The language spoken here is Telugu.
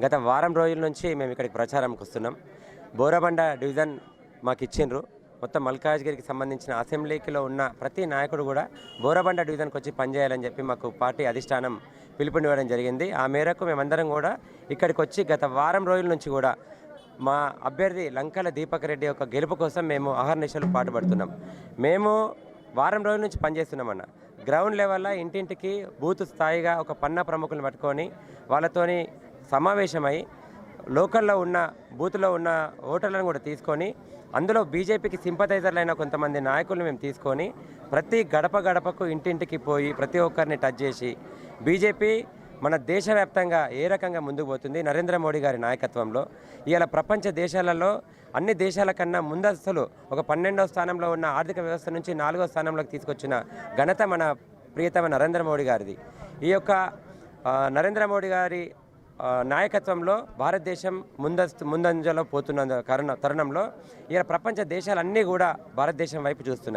గత వారం రోజుల నుంచి మేము ఇక్కడికి ప్రచారంకి వస్తున్నాం. బోరబండ డివిజన్ మాకు ఇచ్చిండ్రు. మొత్తం మల్కాజ్గిరికి సంబంధించిన అసెంబ్లీకిలో ఉన్న ప్రతి నాయకుడు కూడా బోరబండ డివిజన్కి వచ్చి పనిచేయాలని చెప్పి మాకు పార్టీ అధిష్టానం పిలుపునివ్వడం జరిగింది. ఆ మేరకు మేమందరం కూడా ఇక్కడికి వచ్చి గత వారం రోజుల నుంచి కూడా మా అభ్యర్థి లంకల దీపక్ రెడ్డి యొక్క గెలుపు కోసం మేము అహర్నిశలు పాటుపడుతున్నాం. మేము వారం రోజుల నుంచి పనిచేస్తున్నామన్న గ్రౌండ్ లెవెల్లో ఇంటింటికి బూత్ స్థాయిగా ఒక పన్న ప్రముఖులను పట్టుకొని వాళ్ళతోని సమావేశమై లోకల్లో ఉన్న బూత్లో ఉన్న ఓటర్లను కూడా తీసుకొని అందులో బీజేపీకి సింపథైజర్లైన కొంతమంది నాయకులను మేము తీసుకొని ప్రతి గడప గడపకు ఇంటింటికి పోయి ప్రతి ఒక్కరిని టచ్ చేసి బీజేపీ మన దేశవ్యాప్తంగా ఏ రకంగా ముందుకు పోతుంది నరేంద్ర మోడీ గారి నాయకత్వంలో. ఇవాళ ప్రపంచ దేశాలలో అన్ని దేశాల కన్నా ముందస్తులు ఒక పన్నెండవ స్థానంలో ఉన్న ఆర్థిక వ్యవస్థ నుంచి నాలుగో స్థానంలోకి తీసుకొచ్చిన ఘనత మన ప్రియతమ నరేంద్ర మోడీ గారిది. ఈ యొక్క నరేంద్ర మోడీ గారి నాయకత్వంలో భారతదేశం ముందస్తు ముందంజలో పోతున్న తరుణ తరుణంలో ఇలా ప్రపంచ దేశాలన్నీ కూడా భారతదేశం వైపు చూస్తున్నాయి.